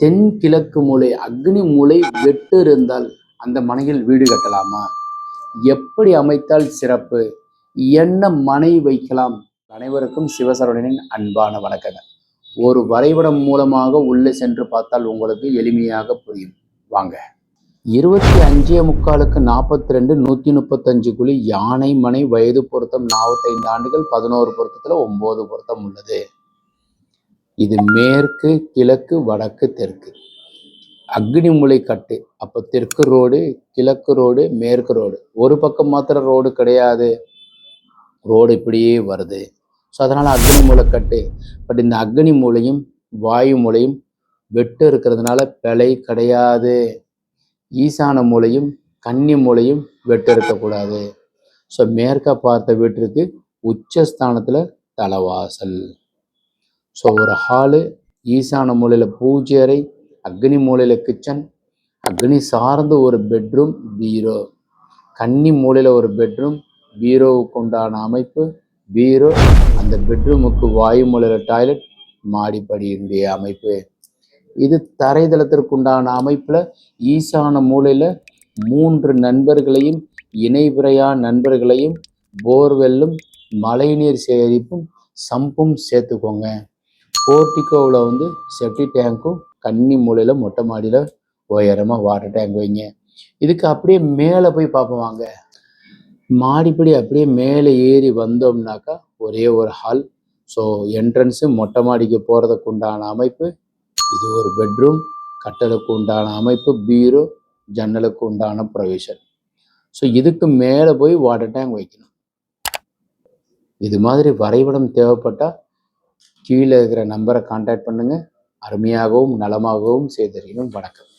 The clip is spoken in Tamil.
தென்கிழக்கு மூலை அக்னி மூலை வெட்டு இருந்தால் அந்த மனையில் வீடு கட்டலாமா? எப்படி அமைத்தால் சிறப்பு? என்ன மனை வைக்கலாம்? அனைவருக்கும் சிவசரவணனின் அன்பான வணக்கங்கள். ஒரு வரைபடம் மூலமாக உள்ளே சென்று பார்த்தால் உங்களுக்கு எளிமையாக புரியும். வாங்க. இருபத்தி அஞ்சே முக்காலுக்கு நாற்பத்தி ரெண்டு நூற்றி முப்பத்தஞ்சு குழி யானை மனை வயது பொருத்தம் நாற்பத்தைந்து ஆண்டுகள் பதினோரு பொருத்தத்தில் ஒம்பது பொருத்தம் உள்ளது. இது மேற்கு கிழக்கு வடக்கு தெற்கு. அக்னி மூலை கட்டு. அப்போ தெற்கு ரோடு கிழக்கு ரோடு மேற்கு ரோடு. ஒரு பக்கம் மாத்திரம் ரோடு கிடையாது. ரோடு இப்படியே வருது. ஸோ அதனால் அக்னி மூலை கட்டு. பட் இந்த அக்னி மூலையும் வாயு மூலையும் வெட்டு இருக்கிறதுனால பிழை கிடையாது. ஈசான மூலையும் கன்னி மூலையும் வெட்டு இருக்கக்கூடாது. ஸோ மேற்க பார்த்த வீட்டிற்கு உச்சஸ்தானத்தில் தலைவாசல். ஸோ ஒரு ஹாலு ஈசான மூலையில் பூஜை அறை அக்னி மூலையில் கிச்சன் அக்னி சார்ந்த ஒரு பெட்ரூம் பீரோ கன்னி மூலையில் ஒரு பெட்ரூம் பீரோவுக்கு உண்டான அமைப்பு பீரோ அந்த பெட்ரூமுக்கு வாயு மூலையில் டாய்லெட் மாடிப்படியினுடைய அமைப்பு. இது தரைதளத்திற்கு உண்டான அமைப்பில் ஈசான மூலையில் மூன்று நண்பர்களையும் இணைபிறையா நண்பர்களையும் போர்வெல்லும் மழைநீர் சேகரிப்பும் சம்பும் சேர்த்துக்கோங்க. போர்ட்டிகோவில் வந்து செப்டி டேங்க்கும் கன்னி மூலையில் மொட்டை மாடியில் உயரமாக வாட்டர் டேங்க் வைங்க. இதுக்கு அப்படியே மேலே போய் பார்ப்போம் வாங்க. மாடிப்படி அப்படியே மேலே ஏறி வந்தோம்னாக்கா ஒரே ஒரு ஹால் ஸோ என்ட்ரன்ஸு மொட்டை மாடிக்கு போகிறதுக்கு உண்டான அமைப்பு இது ஒரு பெட்ரூம் கட்டலுக்கு உண்டான அமைப்பு பீரோ ஜன்னலுக்கு உண்டான ப்ரொவிஷன் ஸோ இதுக்கு மேலே போய் வாட்டர் டேங்க் வைக்கணும். இது மாதிரி வரைபடம் தேவைப்பட்டால் கீழே இருக்கிற நம்பரை காண்டாக்ட் பண்ணுங்கள் அருமையாகவும் நலமாகவும் செய்தறியணும் வணக்கம்.